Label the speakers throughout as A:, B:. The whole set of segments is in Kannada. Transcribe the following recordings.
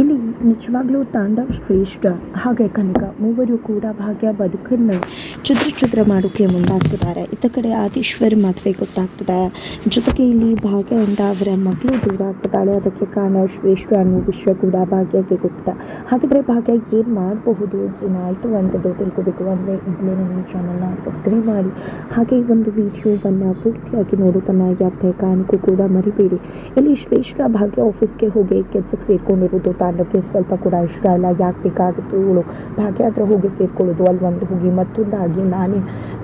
A: ಇಲ್ಲಿ ನಿಜವಾಗ್ಲೂ ತಾಂಡವ್ ಶ್ರೇಷ್ಠ. ಹಾಗೆ ಕನಕ ಮೂವರು ಕೂಡ ಭಾಗ್ಯ ಬದುಕನ್ನು ಚುದ್ರ ಚುದ್ರ ಮಾಡೋಕ್ಕೆ ಮುಂದಾಗ್ತಿದ್ದಾರೆ. ಇತ್ತ ಕಡೆ ಆದೀಶ್ವರ್ ಮದುವೆ ಗೊತ್ತಾಗ್ತದೆ. ಜೊತೆಗೆ ಇಲ್ಲಿ ಭಾಗ್ಯದಿಂದ ಅವರ ಮಗಳು ದೂರ ಆಗ್ತಿದ್ದಾಳೆ. ಅದಕ್ಕೆ ಕಾರಣ ಶ್ರೇಷ್ಠ ಅನ್ನೋ ವಿಷಯ ಕೂಡ ಭಾಗ್ಯಕ್ಕೆ ಗೊತ್ತಿದೆ. ಹಾಗಿದ್ರೆ ಭಾಗ್ಯ ಏನು ಮಾಡಬಹುದು? ಏನಾಯಿತು ಅಂತದ್ದು ತಿಳ್ಕೊಬೇಕು. ಅಂದರೆ ಈಗಲೇ ನನ್ನ ಚಾನಲ್ನ ಸಬ್ಸ್ಕ್ರೈಬ್ ಮಾಡಿ. ಹಾಗೆ ಈ ಒಂದು ವಿಡಿಯೋವನ್ನು ಪೂರ್ತಿಯಾಗಿ ನೋಡೋದನ್ನು ಯಾವುದೇ ಕಾರಣಕ್ಕೂ ಕೂಡ ಮರಿಬೇಡಿ. ಇಲ್ಲಿ ಶ್ರೇಷ್ಠ ಭಾಗ್ಯ ಆಫೀಸ್ಗೆ ಹೋಗಿ ಕೆಲಸಕ್ಕೆ ಸೇರ್ಕೊಂಡಿರೋದು ತಾಂಡವಕ್ಕೆ ಸ್ವಲ್ಪ ಕೂಡ ಇಷ್ಟ ಇಲ್ಲ ಯಾಕೆ ಬೇಕಾಗಿತ್ತು ಇವಳು ಭಾಗ್ಯ ಹತ್ರ ಹೋಗಿ ಸೇರಿಕೊಳ್ಳೋದು ಅಲ್ಲಿ ಒಂದು ಹೋಗಿ ಮತ್ತೊಂದಾಗಿ ನಾನೇ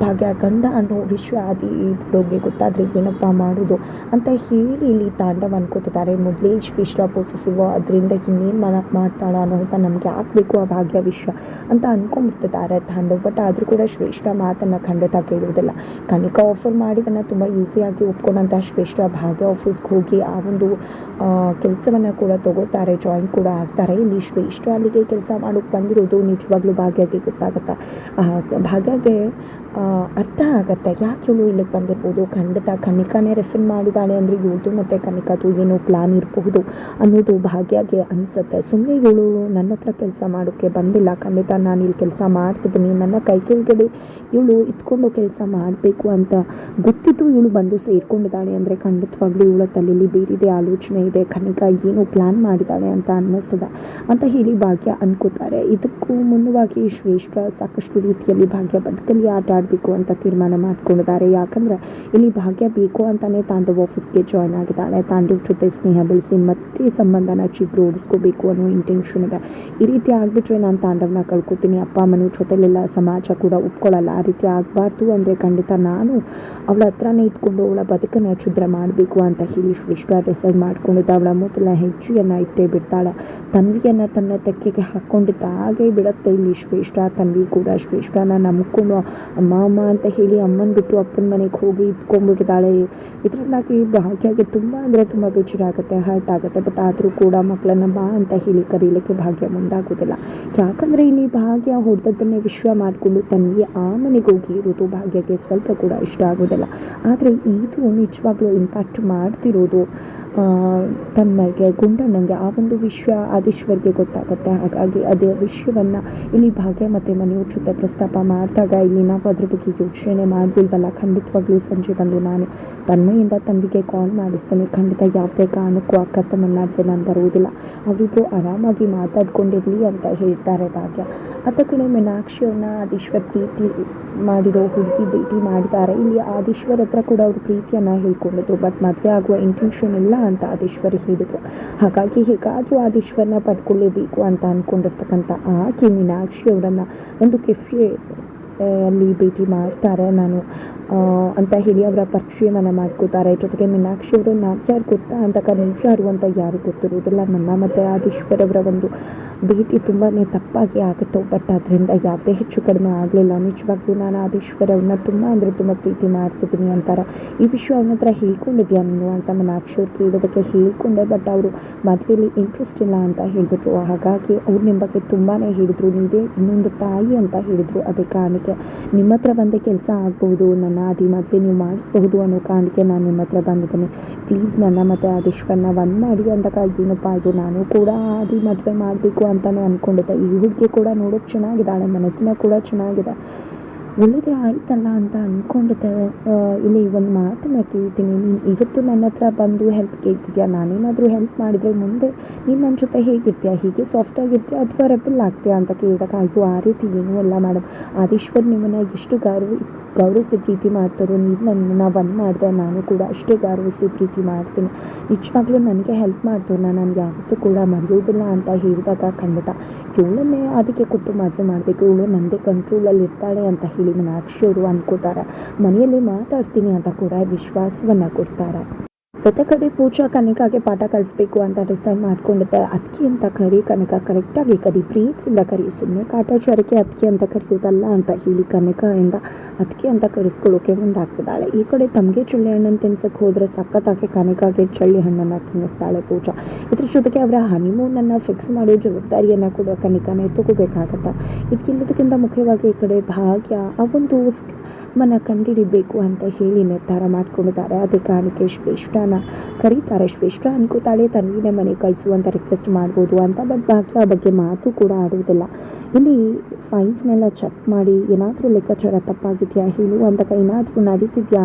A: ಭಾಗ್ಯ ಗಂಡ ಅನ್ನೋ ವಿಷಯ ಆದಿ ಹುಡುಗಿಗೆ ಗೊತ್ತಾದರೆ ಏನಪ್ಪ ಮಾಡೋದು ಅಂತ ಹೇಳಿ ಇಲ್ಲಿ ತಾಂಡವ ಅನ್ಕೋತಿದ್ದಾರೆ ಮೊದಲೇ ಇಷ್ಟು ಇಷ್ಟ ಪೋಷಿಸುವ ಅದರಿಂದ ಇನ್ನೇನು ಮನ ಮಾಡ್ತಾಳ ಅನ್ನೋಂಥ ನಮಗೆ ಆಗಬೇಕು ಆ ಭಾಗ್ಯ ವಿಶ್ವ ಅಂತ ಅನ್ಕೊಂಡ್ಬಿಡ್ತಿದ್ದಾರೆ ತಾಂಡವ. ಬಟ್ ಆದರೂ ಕೂಡ ಶ್ರೇಷ್ಠ ಮಾತನ್ನು ಖಂಡಿತ ಕೇಳುವುದಿಲ್ಲ. ಕನಿಕಾ ಆಫರ್ ಮಾಡಿದ್ದನ್ನು ತುಂಬ ಈಸಿಯಾಗಿ ಒಪ್ಕೊಂಡಂಥ ಶ್ರೇಷ್ಠ ಭಾಗ್ಯ ಆಫೀಸ್ಗೆ ಹೋಗಿ ಆ ಒಂದು ಕೆಲಸವನ್ನು ಕೂಡ ತಗೋತಾರೆ ಜಾಯಿನ್ ಕೂಡ ಆಗ್ತಾರೆ. ಇಲ್ಲಿ ಇಷ್ಟು ಇಷ್ಟು ಅಲ್ಲಿಗೆ ಕೆಲಸ ಮಾಡೋಕ್ಕೆ ಬಂದಿರೋದು ನಿಜವಾಗ್ಲೂ ಭಾಗ್ಯಗೆ ಗೊತ್ತಾಗುತ್ತಾ? ಭಾಗ್ಯಗೆ ಅರ್ಥ ಆಗುತ್ತೆ. ಯಾಕೆ ಇವಳು ಇಲ್ಲಿಗೆ ಬಂದಿರ್ಬೋದು? ಖಂಡಿತ ಕನಿಕಾನೇ ರೆಫರ್ ಮಾಡಿದ್ದಾಳೆ ಅಂದರೆ ಇವಳು ಮತ್ತು ಕನಿಕಾದು ಏನೋ ಪ್ಲ್ಯಾನ್ ಇರಬಹುದು ಅನ್ನೋದು ಭಾಗ್ಯಗೆ ಅನಿಸುತ್ತೆ. ಸುಮ್ಮನೆ ಇವಳು ನನ್ನ ಹತ್ರ ಕೆಲಸ ಮಾಡೋಕ್ಕೆ ಬಂದಿಲ್ಲ. ಖಂಡಿತ ನಾನು ಇಲ್ಲಿ ಕೆಲಸ ಮಾಡ್ತಿದ್ದೀನಿ. ನನ್ನ ಕೈ ಕೆಳಗಡೆ ಇವಳು ಇತ್ಕೊಂಡು ಕೆಲಸ ಮಾಡಬೇಕು ಅಂತ ಗೊತ್ತಿದ್ದು ಇವಳು ಬಂದು ಸೇರ್ಕೊಂಡಿದ್ದಾಳೆ ಅಂದರೆ ಖಂಡಿತವಾಗ್ಲೂ ಇವಳ ತಲೆಯಲ್ಲಿ ಬೇರೆದೇ, ಆಲೋಚನೆ ಇದೆ. ಕನಿಕಾ ಏನೋ ಪ್ಲ್ಯಾನ್ ಮಾಡಿದ್ದಾಳೆ ಅಂತ ಅನ್ನಿಸ್ತದೆ ಅಂತ ಹೇಳಿ ಭಾಗ್ಯ ಅನ್ಕೋತಾರೆ. ಇದಕ್ಕೂ ಮುನ್ನವಾಗಿ ಶ್ರೇಷ್ಠ ಸಾಕಷ್ಟು ರೀತಿಯಲ್ಲಿ ಭಾಗ್ಯ ಬದುಕಲ್ಲಿ ಆಟ ಆಡಬೇಕು ಅಂತ ತೀರ್ಮಾನ ಮಾಡ್ಕೊಂಡಿದ್ದಾರೆ. ಯಾಕಂದ್ರೆ ಇಲ್ಲಿ ಭಾಗ್ಯ ಬೇಕು ಅಂತಲೇ ತಾಂಡವ್ ಆಫೀಸ್ಗೆ ಜಾಯ್ನ್ ಆಗಿದ್ದಾಳೆ. ತಾಂಡವ್ ಜೊತೆ ಸ್ನೇಹ ಬೆಳೆಸಿ ಮತ್ತೆ ಸಂಬಂಧನ ಚಿಗುರು ಉಳಿಸ್ಕೋಬೇಕು ಅನ್ನೋ ಇಂಟೆನ್ಷನ್ ಇದೆ. ಈ ರೀತಿ ಆಗಿಬಿಟ್ರೆ ನಾನು ತಾಂಡವ್ನ ಕಳ್ಕೊತೀನಿ. ಅಪ್ಪ, ಅಮ್ಮನ ಜೊತೆಲೆಲ್ಲ ಸಮಾಜ ಕೂಡ ಒಪ್ಕೊಳ್ಳಲ್ಲ. ಆ ರೀತಿ ಆಗಬಾರ್ದು ಅಂದರೆ ಖಂಡಿತ ನಾನು ಅವಳ ಹತ್ರನೇ ಇದ್ಕೊಂಡು ಅವಳ ಬದುಕನ್ನು ಛುದ್ರ ಮಾಡಬೇಕು ಅಂತ ಹೇಳಿ ಶ್ರೇಷ್ಠ ಡಿಸೈಡ್ ಮಾಡ್ಕೊಂಡಿದ್ದ. ಅವಳ ಮೊದಲ ಹೆಜ್ಜೆಯನ್ನು ಇಟ್ಟೇ ಬಿಡ್ತಾಳೆ. ತನ್ವಿಯನ್ನು ತನ್ನ ತೆಕ್ಕೆಗೆ ಹಾಕ್ಕೊಂಡಿದ್ದ ಹಾಗೆ ಬಿಡುತ್ತೆ ಇಲ್ಲಿ ಶ್ರೇಷ್ಠ ತನ್ವಿ ಕೂಡ ಶ್ರೇಷ್ಠನ ನಮ್ಕೊಂಡು ಅಮ್ಮ ಅಮ್ಮ ಅಂತ ಹೇಳಿ ಅಮ್ಮನ ಬಿಟ್ಟು ಅಪ್ಪನ ಮನೆಗೆ ಹೋಗಿ ಇದ್ಕೊಂಡ್ಬಿಟ್ಟಿದ್ದಾಳೆ. ಇದರಿಂದಾಗಿ ಭಾಗ್ಯಗೆ ತುಂಬ ಅಂದರೆ ತುಂಬ ಬೇಜಾರಾಗುತ್ತೆ ಹರ್ಟ್ ಆಗುತ್ತೆ. ಬಟ್ ಆದರೂ ಕೂಡ ಮಕ್ಕಳನ್ನ ಬಾ ಅಂತ ಹೇಳಿ ಕರೀಲಿಕ್ಕೆ ಭಾಗ್ಯ ಮುಂದಾಗೋದಿಲ್ಲ. ಯಾಕಂದರೆ ಇಲ್ಲಿ ಭಾಗ್ಯ ಹೊಡೆದದ್ದನ್ನೇ ವಿಶ್ವ ಮಾಡಿಕೊಂಡು ತನಗೆ ಆ ಮನೆಗೆ ಹೋಗಿ ಇರೋದು ಭಾಗ್ಯಕ್ಕೆ ಸ್ವಲ್ಪ ಕೂಡ ಇಷ್ಟ ಆಗೋದಿಲ್ಲ. ಆದರೆ ಇದು ನಿಜವಾಗ್ಲೂ ಇಂಪ್ಯಾಕ್ಟ್ ಮಾಡ್ತಿರೋದು. ತನ್ಮಯ್ಗೆ ಗುಂಡಣ್ಣಂಗೆ ಆ ಒಂದು ವಿಷಯ ಆದೀಶ್ವರ್ಗೆ ಗೊತ್ತಾಗುತ್ತೆ. ಹಾಗಾಗಿ ಅದೇ ವಿಷಯವನ್ನು ಇಲ್ಲಿ ಭಾಗ್ಯ ಮತ್ತು ಮನೆಯವ್ರ ಜೊತೆ ಪ್ರಸ್ತಾಪ ಮಾಡಿದಾಗ ಇಲ್ಲಿ ನಾವು ಅದ್ರ ಬಗ್ಗೆ ಯೋಚನೆ ಮಾಡಲಿಲ್ವಲ್ಲ ಖಂಡಿತವಾಗ್ಲೂ ಸಂಜೆ ಬಂದು ನಾನು ತನ್ಮಯಿಂದ ತಂದಿಗೆ ಕಾಲ್ ಮಾಡಿಸ್ತೇನೆ. ಖಂಡಿತ ಯಾವುದೇ ಕಾರಣಕ್ಕೂ ಅಕ್ಕ ತಮ್ಮ ನಡುವೆ ನಾನು ಬರುವುದಿಲ್ಲ. ಅವರಿಬ್ಬರು ಆರಾಮಾಗಿ ಮಾತಾಡ್ಕೊಂಡಿರಲಿ ಅಂತ ಹೇಳ್ತಾರೆ ಭಾಗ್ಯ. ಅತ್ತ ಕಡೆ ಮೀನಾಕ್ಷಿಯವ್ರನ್ನ ಆದೀಶ್ವರ್ ಪ್ರೀತಿ ಮಾಡಿರೋ ಹುಡುಗಿ ಭೇಟಿ ಮಾಡಿದ್ದಾರೆ. ಇಲ್ಲಿ ಆದೀಶ್ವರ್ ಹತ್ರ ಕೂಡ ಅವರು ಪ್ರೀತಿಯನ್ನು ಹೇಳ್ಕೊಂಡಿದ್ರು ಬಟ್ ಮದುವೆ ಆಗುವ ಇಂಟೆನ್ಷನ್ ಇಲ್ಲ ಅಂತ ಆದೇಶ್ವರಿ ಹೇಳಿದರು. ಹಾಗಾಗಿ ಹೇಗಾದರೂ ಆದೀಶ್ವರನ ಪಡ್ಕೊಳ್ಳೇಬೇಕು ಅಂತ ಅಂದ್ಕೊಂಡಿರ್ತಕ್ಕಂಥ ಆಕೆ ಮೀನಾಕ್ಷಿ ಅವರನ್ನು ಒಂದು ಕೆಫೆ ಅಲ್ಲಿ ಭೇಟಿ ಮಾಡ್ತಾರೆ ನಾನು. ಅಂತ ಹೇಳಿ ಅವರ ಪರಿಚಯವನ್ನು ಮಾಡ್ಕೋತಾರೆ ಜೊತೆಗೆ ಮೀನಾಕ್ಷಿ ಅವರು ನಾವು ಯಾರು ಗೊತ್ತಾ ಅಂತ ಕರೆ ಯಾರು ಅಂತ ಯಾರು ಗೊತ್ತಿರುವುದಿಲ್ಲ. ನನ್ನ ಮತ್ತು ಆದೀಶ್ವರ್ ಅವರ ಒಂದು ಭೇಟಿ ತುಂಬಾ ತಪ್ಪಾಗಿ ಆಗುತ್ತೋ, ಬಟ್ ಅದರಿಂದ ಯಾವುದೇ ಹೆಚ್ಚು ಕಡಿಮೆ ಆಗಲಿಲ್ಲ. ನಿಜವಾಗ್ಲೂ ನಾನು ಆದೀಶ್ವರ್ ಅವ್ರನ್ನ ತುಂಬ ಅಂದರೆ ತುಂಬ ಪ್ರೀತಿ ಮಾಡ್ತಿದ್ದೀನಿ ಅಂತಾರೆ. ಈ ವಿಷಯ ಅವನ ಹತ್ರ ಹೇಳ್ಕೊಂಡಿದ್ಯಾ ನೀನು ಅಂತ ಮೀನಾಕ್ಷಿ ಅವ್ರು ಕೇಳೋದಕ್ಕೆ ಹೇಳಿಕೊಂಡೆ, ಬಟ್ ಅವರು ಮದುವೆಯಲ್ಲಿ ಇಂಟ್ರೆಸ್ಟ್ ಇಲ್ಲ ಅಂತ ಹೇಳಿಬಿಟ್ರು. ಹಾಗಾಗಿ ಅವ್ರು ನಿಮ್ಮ ಬಗ್ಗೆ ತುಂಬಾ ಹೇಳಿದರು. ನೀವೇ ಇನ್ನೊಂದು ತಾಯಿ ಅಂತ ಹೇಳಿದರು. ಅದೇ ಕಾರಣಕ್ಕೆ ನಿಮ್ಮ ಹತ್ರ ಬಂದೇ ಕೆಲಸ ಆಗ್ಬೋದು, ನನ್ನ ಅದಿ ಮದುವೆ ನೀವು ಮಾಡಿಸ್ಬಹುದು ಅನ್ನೋ ಕಾರಣಕ್ಕೆ ನಾನು ನಿಮ್ಮ ಹತ್ರ ಬಂದಿದ್ದೀನಿ. ಪ್ಲೀಸ್ ನನ್ನ ಮತ್ತು ಆದೀಶ್ವರ್ನ ಒಂದು ಮಾಡಿ ಅಂದಾಗ ಏನಪ್ಪ ಇದು? ನಾನು ಕೂಡ ಆದಿ ಮದುವೆ ಮಾಡಬೇಕು ಅಂತಲೇ ಅಂದ್ಕೊಂಡಿದ್ದೆ ಈ ಹುಡುಗಿ ಕೂಡ ನೋಡೋಕೆ ಚೆನ್ನಾಗಿದ್ದಾಳೆ, ಮನೆತನ ಕೂಡ ಚೆನ್ನಾಗಿದೆ. ಒಳ್ಳೆಯದೇ ಆಯ್ತಲ್ಲ ಅಂತ ಅಂದ್ಕೊಂಡಿದ್ದೆ ಆ, ಇಲ್ಲಿ ಒಂದು ಮಾತನ್ನು ಕೇಳ್ತೀನಿ. ನೀನು ಇವತ್ತು ನನ್ನ ಹತ್ರ ಬಂದು ಹೆಲ್ಪ್ ಕೇಳ್ತಿದ್ಯಾ? ನಾನೇನಾದರೂ ಹೆಲ್ಪ್ ಮಾಡಿದರೆ ಮುಂದೆ ನೀನು ನನ್ನ ಜೊತೆ ಹೇಗಿರ್ತೀಯ? ಹೀಗೆ ಸಾಫ್ಟಾಗಿರ್ತೀಯ ಅಥವಾ ರೆಬಲ್ ಆಗ್ತೀಯಾ ಅಂತ ಕೇಳಿದಾಗ ಅಯ್ಯೋ ಆ ರೀತಿ ಏನೂ ಅಲ್ಲ ಮೇಡಮ್ ಆದೀಶ್ವರ್ ನಿಮ್ಮನ್ನು ಎಷ್ಟು ಗೌರವ ಗೌರವಿಸಿ ಪ್ರೀತಿ ಮಾಡ್ತಾರೋ ನೀವು ನನ್ನನ್ನು ಒಂದು ಮಾಡಿದೆ ನಾನು ಕೂಡ ಅಷ್ಟೇ ಗೌರವಿಸಿ ಪ್ರೀತಿ ಮಾಡ್ತೀನಿ. ನಿಜವಾಗ್ಲೂ ನನಗೆ ಹೆಲ್ಪ್ ಮಾಡ್ದವ್ರನ್ನ ನಾನು ಯಾವತ್ತೂ ಕೂಡ ಮರೆಯೋದಿಲ್ಲ ಅಂತ ಹೇಳಿದಾಗ ಖಂಡಿತ. ಇವಳನ್ನೇ ಅದಕ್ಕೆ ಕೊಟ್ಟು ಮದುವೆ ಮಾಡಬೇಕು. ಇವಳು ನನ್ನದೇ ಕಂಟ್ರೋಲಲ್ಲಿ ಇರ್ತಾಳೆ ಅಂತ ಹೇಳಿ ಮೀನಾಕ್ಷಿ ಅವರು ಅನ್ಕೋತಾರೆ ಮನೆಯಲ್ಲಿ ಮಾತಾಡ್ತೀನಿ ಅಂತ ಕೂಡ ವಿಶ್ವಾಸವನ್ನು ಕೊಡ್ತಾರೆ. ಜೊತೆ ಕಡೆ ಪೂಜಾ ಕನಿಕಾಗೆ ಪಾಠ ಕಲಿಸ್ಬೇಕು ಅಂತ ಡಿಸೈಡ್ ಮಾಡ್ಕೊಂಡಿದ್ದೆ. ಅದಕ್ಕೆ ಅಂತ ಕರಿ ಕನಕ ಕರೆಕ್ಟಾಗಿ ಕರಿ, ಪ್ರೀತಿಯಿಂದ ಕರಿ. ಸುಮ್ಮನೆ ಕಾಟಾಚಾರಕ್ಕೆ ಅದಕ್ಕೆ ಅಂತ ಕರೆಯೋದಲ್ಲ ಅಂತ ಹೇಳಿ ಇಂದ ಅದಕ್ಕೆ ಅಂತ ಕರೆಸ್ಕೊಳ್ಳೋಕೆ ಮುಂದಾಗ್ತಿದ್ದಾಳೆ. ಈ ಕಡೆ ತಮಗೆ ಚಳ್ಳಿ ಹಣ್ಣನ್ನು ತಿನ್ಸಕ್ಕೆ ಹೋದರೆ ಸಖತ್ತಾಗಿ ಕನಕಾಗೆ ಚಳ್ಳಿ ಹಣ್ಣನ್ನು ತಿನ್ನಿಸ್ತಾಳೆ ಪೂಜಾ. ಇದ್ರ ಜೊತೆಗೆ ಅವರ ಹನಿಮೂನನ್ನು ಫಿಕ್ಸ್ ಮಾಡೋ ಜವಾಬ್ದಾರಿಯನ್ನು ಕೂಡ ಕನಿಕಾನೇ ತಗೋಬೇಕಾಗತ್ತೆ ಇದಕ್ಕೆಲ್ಲದಕ್ಕಿಂತ ಮುಖ್ಯವಾಗಿ ಈ ಕಡೆ ಭಾಗ್ಯ, ಆ ಒಂದು ಮನ ಕಂಡಿಡಿಬೇಕು ಅಂತ ಹೇಳಿ ನಿರ್ಧಾರ ಮಾಡ್ಕೊಂಡಿದ್ದಾರೆ. ಅದೇ ಕಾರಣಕ್ಕೆ ಶ್ರೇಷ್ಠನ ಕರೀತಾರೆ. ಶ್ರೇಷ್ಠ ಅನ್ಕೋತಾಳೆ ತನ್ವಿನ ಮನೆ ಕಳಿಸುವಂತ ರಿಕ್ವೆಸ್ಟ್ ಮಾಡ್ಬೋದು ಅಂತ ಬಟ್ ಭಾಗ್ಯ ಆ ಬಗ್ಗೆ ಮಾತು ಕೂಡ ಆಡುವುದಿಲ್ಲ. ಇಲ್ಲಿ ಫೈಲ್ಸ್ನೆಲ್ಲ ಚೆಕ್ ಮಾಡಿ ಏನಾದರೂ ಲೆಕ್ಕಾಚಾರ ತಪ್ಪಾಗಿದೆಯಾ ಹೇಳು ಅಂದಾಗ ಏನಾದರೂ ನಡೀತಿದ್ಯಾ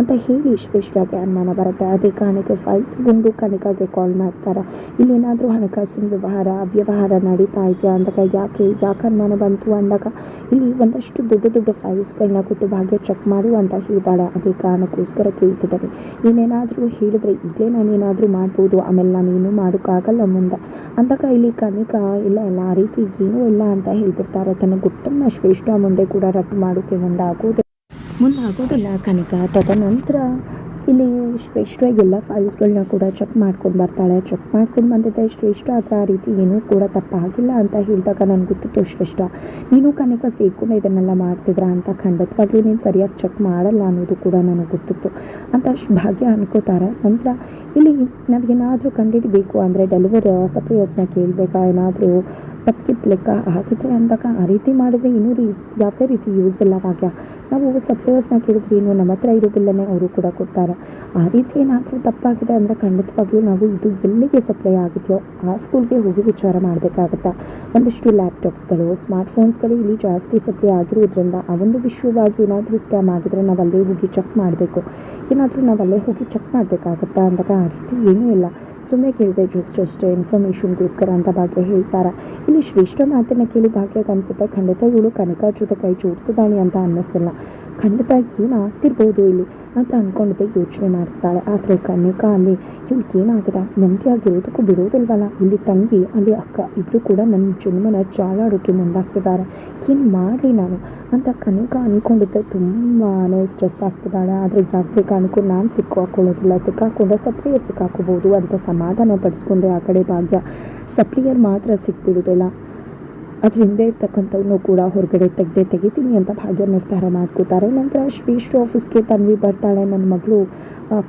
A: ಅಂತ ಹೇಳಿ ಶ್ರೇಷ್ಠಗೆ ಅನುಮಾನ ಬರುತ್ತೆ. ಅದೇ ಕಾರಣಕ್ಕೆ ಫೈಲ್ ಗುಂಡು ಕನಿಕಾಗೆ ಕಾಲ್ ಮಾಡ್ತಾರೆ. ಇಲ್ಲಿ ಏನಾದರೂ ಹಣಕಾಸಿನ ವ್ಯವಹಾರ, ಅವ್ಯವಹಾರ ನಡೀತಾ ಇದೆಯಾ ಅಂದಾಗ ಯಾಕೆ ಯಾಕೆ ಅನುಮಾನ ಬಂತು ಅಂದಾಗ ಇಲ್ಲಿ ಒಂದಷ್ಟು ದೊಡ್ಡ ದೊಡ್ಡ ಫೈಲ್ಸ್ಗಳನ್ನ ಕೊಟ್ಟು ಭಾಗ್ಯ ಚೆಕ್ ಮಾಡು ಅಂತ ಹೇಳ್ತಾಳೆ. ಅದೇ ಕಾರಣಕ್ಕೋಸ್ಕರ ಕೇಳ್ತಿದ್ದಾರೆ ನೀನೇನಾದರೂ ಹೇಳಿದ್ರೆ ಈಗಲೇ ನಾನು ಏನಾದರೂ ಮಾಡ್ಬೋದು. ಆಮೇಲೆ ನಾನು ಏನೂ ಮಾಡೋಕ್ಕಾಗಲ್ಲ ಮುಂದೆ. ಅಂದಾಗ ಇಲ್ಲಿ ಕನಿಕಾ, ಇಲ್ಲ ಎಲ್ಲ ಆ ರೀತಿ ಏನೂ ಇಲ್ಲ ಅಂತ ಹೇಳ್ಬಿಡ್ತಾರೆ. ತನ್ನ ಗುಟ್ಟನ್ನು ಶ್ರೇಷ್ಠ ಮುಂದೆ ಕೂಡ ರಟ್ಟು ಮಾಡೋಕ್ಕೆ ಮುಂದಾಗೋದಿಲ್ಲ ಮುಂದಾಗೋದಿಲ್ಲ ಕನಿಕ. ತದನಂತರ ಇಲ್ಲಿ ಶ್ರೇಷ್ಠ ಎಲ್ಲ ಫೈಲ್ಸ್ಗಳನ್ನ ಕೂಡ ಚೆಕ್ ಮಾಡ್ಕೊಂಡು ಬರ್ತಾಳೆ. ಚೆಕ್ ಮಾಡ್ಕೊಂಡು ಬಂದಿದ್ದೆ. ಶ್ರೇಷ್ಠ ಅದರ ಆ ರೀತಿ ಏನೂ ಕೂಡ ತಪ್ಪಾಗಿಲ್ಲ ಅಂತ ಹೇಳಿದಾಗ ನನಗೆ ಗೊತ್ತಿತ್ತು ಶ್ರೇಷ್ಠ, ನೀನು ಕನಿಕ ಸೇರ್ಕೊಂಡು ಇದನ್ನೆಲ್ಲ ಮಾಡ್ತಿದ್ರ ಅಂತ ಖಂಡಿತವಾಗ್ಲೂ ನೀನು ಸರಿಯಾಗಿ ಚೆಕ್ ಮಾಡಲ್ಲ ಅನ್ನೋದು ಕೂಡ ನನಗೆ ಗೊತ್ತಿತ್ತು. ಅಂತ ಭಾಗ್ಯ ಅನ್ಕೋತಾರೆ. ನಂತರ ಇಲ್ಲಿ ನಾವೇನಾದರೂ ಕಂಡುಹಿಡಬೇಕು ಅಂದರೆ ಡೆಲಿವರ್ ಸಪ್ಲೈಯರ್ಸ್ನ ಕೇಳಬೇಕಾ? ಏನಾದರೂ ತಪ್ಪಿಗೆ ಲೆಕ್ಕ ಹಾಕಿದ್ರೆ ಅಂದಾಗ ಆ ರೀತಿ ಮಾಡಿದ್ರೆ ಇನ್ನೂ ರೀ ಯಾವುದೇ ರೀತಿ ಯೂಸ್ ಇಲ್ಲ ಭಾಗ್ಯ. ನಾವು ಸಪ್ಲೈಯರ್ಸ್ನ ಕೇಳಿದ್ರೆ ಏನು ನಮ್ಮ ಹತ್ರ ಇರೋ ಅವರು ಕೂಡ ಕೊಡ್ತಾರೆ. ಆ ರೀತಿ ಏನಾದರೂ ತಪ್ಪಾಗಿದೆ ಅಂದರೆ ಖಂಡಿತವಾಗ್ಲೂ ನಾವು ಇದು ಎಲ್ಲಿಗೆ ಸಪ್ಲೈ ಆಗಿದೆಯೋ ಆ ಸ್ಕೂಲ್ಗೆ ಹೋಗಿ ವಿಚಾರ ಮಾಡಬೇಕಾಗತ್ತಾ. ಒಂದಿಷ್ಟು ಲ್ಯಾಪ್ಟಾಪ್ಸ್ಗಳು ಸ್ಮಾರ್ಟ್ ಫೋನ್ಸ್ಗಳು ಇಲ್ಲಿ ಜಾಸ್ತಿ ಸಪ್ಲೈ ಆಗಿರೋದ್ರಿಂದ ಆ ಒಂದು ವಿಷಯವಾಗಿ ಏನಾದರೂ ಸ್ಕ್ಯಾಮ್ ಆಗಿದ್ರೆ ನಾವು ಅಲ್ಲೇ ಹೋಗಿ ಚೆಕ್ ಮಾಡಬೇಕು. ಏನಾದರೂ ನಾವು ಅಲ್ಲೇ ಹೋಗಿ ಚೆಕ್ ಮಾಡಬೇಕಾಗತ್ತಾ ಅಂದಾಗ ಆ ರೀತಿ ಏನೂ ಇಲ್ಲ. ಸುಮ್ಮನೆ ಕೇಳಿದೆ ಜಸ್ಟ್ ಅಷ್ಟೇ ಇನ್ಫಾರ್ಮೇಷನ್ಗೋಸ್ಕರ ಅಂತ ಭಾಗ್ಯ ಹೇಳ್ತಾರೆ? ಇಲ್ಲಿ ಶ್ರೇಷ್ಠ ಮಾತನ್ನು ಕೇಳಿ ಭಾಗ್ಯ ಅನಿಸುತ್ತೆ ಖಂಡಿತ ಇವಳು ಕನಕ ಕೈ ಜೋಡಿಸಿದಾಳೆ ಅಂತ ಅನ್ನಿಸ್ತಿಲ್ಲ. ಖಂಡಿತ ಏನಾಗ್ತಿರ್ಬೋದು ಇಲ್ಲಿ ಅಂತ ಅಂದ್ಕೊಂಡಿದ್ದೆ ಯೋಚನೆ ಮಾಡ್ತಾಳೆ. ಆದರೆ ಕನಿಕಾ ಅಲ್ಲಿ ಇವ್ಳಿಗೆ ಏನಾಗಿದೆ? ನೆಮ್ಮದಿಯಾಗಿರೋದಕ್ಕೂ ಬಿಡೋದಿಲ್ವಲ್ಲ? ಇಲ್ಲಿ ತಂಗಿ, ಅಲ್ಲಿ ಅಕ್ಕ ಇಬ್ಬರು ಕೂಡ ನನ್ನ ಜನ್ಮನ ಜಾಲಾಡೋಕ್ಕೆ ಮುಂದಾಗ್ತಿದ್ದಾರೆ. ಏನು ಮಾಡಲಿ ನಾನು? ಅಂತ ಕನಕ ಅಂದ್ಕೊಂಡಿದ್ದೆ ತುಂಬಾ ಸ್ಟ್ರೆಸ್ ಆಗ್ತಿದ್ದಾಳೆ. ಆದರೆ ಯಾವುದೇ ಕಾರಣಕ್ಕೂ ನಾನು ಸಿಕ್ಕಾಕೊಳ್ಳೋದಿಲ್ಲ. ಸಿಕ್ಕಾಕೊಂಡ್ರೆ ಸಪ್ಲಿಯರ್ ಸಿಕ್ಕಾಕೋಬೋದು ಅಂತ ಸಮಾಧಾನ ಪಡಿಸ್ಕೊಂಡ್ರೆ ಆ ಕಡೆ ಭಾಗ್ಯ ಸಪ್ಲಿಯರ್ ಮಾತ್ರ ಸಿಕ್ಬಿಡೋದಿಲ್ಲ ಅದ್ರ ಹಿಂದೆ ಇರ್ತಕ್ಕಂಥವ್ನು ಕೂಡ ಹೊರಗಡೆ ತೆಗೆದೇ ತೆಗಿತೀನಿ ಅಂತ ಭಾಗ್ಯ ನಿರ್ಧಾರ ಮಾಡ್ಕೋತಾರೆ. ನಂತರ ಶ್ರೇಷ್ಠ ಆಫೀಸ್ಗೆ ತನ್ವಿ ಬರ್ತಾಳೆ, ನನ್ನ ಮಗಳು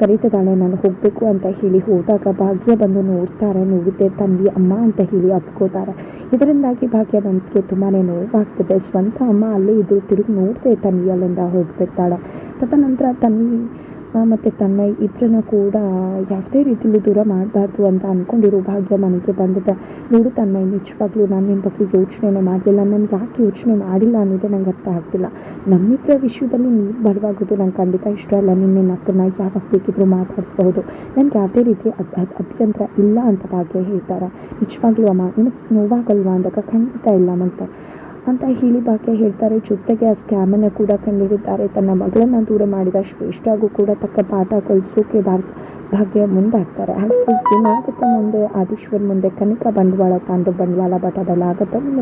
A: ಕರೀತಿದ್ದಾಳೆ ನಾನು ಹೋಗಬೇಕು ಅಂತ ಹೇಳಿ ಹೋದಾಗ ಭಾಗ್ಯ ಬಂದು ನೋಡ್ತಾರೆ. ನೋಡುತ್ತೆ ತನ್ವಿ, ಅಮ್ಮ ಅಂತ ಹೇಳಿ ಅಪ್ಕೋತಾರೆ ಇದರಿಂದಾಗಿ ಭಾಗ್ಯ ಮನಸ್ಸಿಗೆ ತುಂಬಾ ನೋವಾಗ್ತದೆ. ಸ್ವಂತ ಅಮ್ಮ ಅಲ್ಲೇ ಇದ್ರು, ತಿರುಗಿ ನೋಡ್ತೆ ತನ್ವಿ ಅಲ್ಲಿಂದ ಹೋಗಿಬಿಡ್ತಾಳೆ. ತದನಂತರ ತನ್ವಿ ಮತ್ತು ತನ್ನ ಇಬ್ಬರನ್ನ ಕೂಡ ಯಾವುದೇ ರೀತಿಯಲ್ಲೂ ದೂರ ಮಾಡಬಾರ್ದು ಅಂತ ಅಂದ್ಕೊಂಡಿರೋ ಭಾಗ್ಯ ಮನೆಗೆ ಬಂದಿದೆ. ನೋಡು ತನ್ನ ನಿಜವಾಗ್ಲೂ ನಾನು ನಿನ್ನ ಬಗ್ಗೆ ಯೋಚನೆನೇ ಮಾಡಲಿಲ್ಲ. ನನಗೆ ಯಾಕೆ ಯೋಚನೆ ಮಾಡಿಲ್ಲ ಅನ್ನೋದೇ ನಂಗೆ ಅರ್ಥ ಆಗ್ತಿಲ್ಲ. ನಮ್ಮಿಬ್ಬರ ವಿಷಯದಲ್ಲಿ ನೀನು ಬಡವಾಗೋದು ನಂಗೆ ಖಂಡಿತ ಇಷ್ಟ ಇಲ್ಲ ನಿನ್ನೆ ನಕ್ಕನ್ನ ಯಾವಾಗ ಬೇಕಿದ್ರೂ ಮಾತಾಡಿಸ್ಬಹುದು. ನನಗೆ ಯಾವುದೇ ರೀತಿ ಅಭ್ಯಂತರ ಇಲ್ಲ ಅಂತ ಭಾಗ್ಯ ಹೇಳ್ತಾರೆ. ನಿಜವಾಗ್ಲೂ ಅಮ್ಮ, ನಿನಗೆ ನೋವಾಗಲ್ವಾ ಅಂದಾಗ ಖಂಡಿತ ಇಲ್ಲ ಮಗ ಅಂತ ಹೇಳಿ ಭಾಗ್ಯ ಹೇಳ್ತಾರೆ. ಜೊತೆಗೆ ಆ ಸ್ಕ್ಯಾಮನ್ನು ಕೂಡ ಕಂಡಿಡಿದ್ದಾರೆ ತನ್ನ ಮಗಳನ್ನು ದೂರ ಮಾಡಿದ ಶ್ರೇಷ್ಠಗೂ ಕೂಡ ತಕ್ಕ ಪಾಠ ಕಲಿಸೋಕೆ ಭಾಗ್ ಭಾಗ್ಯ ಮುಂದಾಗ್ತಾರೆ. ಹಾಗೆ ಏನಾಗುತ್ತೆ ಮುಂದೆ? ಆದೀಶ್ವರ್ ಮುಂದೆ ಕನಿಕಾ ಬಂಡವಾಳ ತಾಂಡು ಬಂಡವಾಳ ಬಟ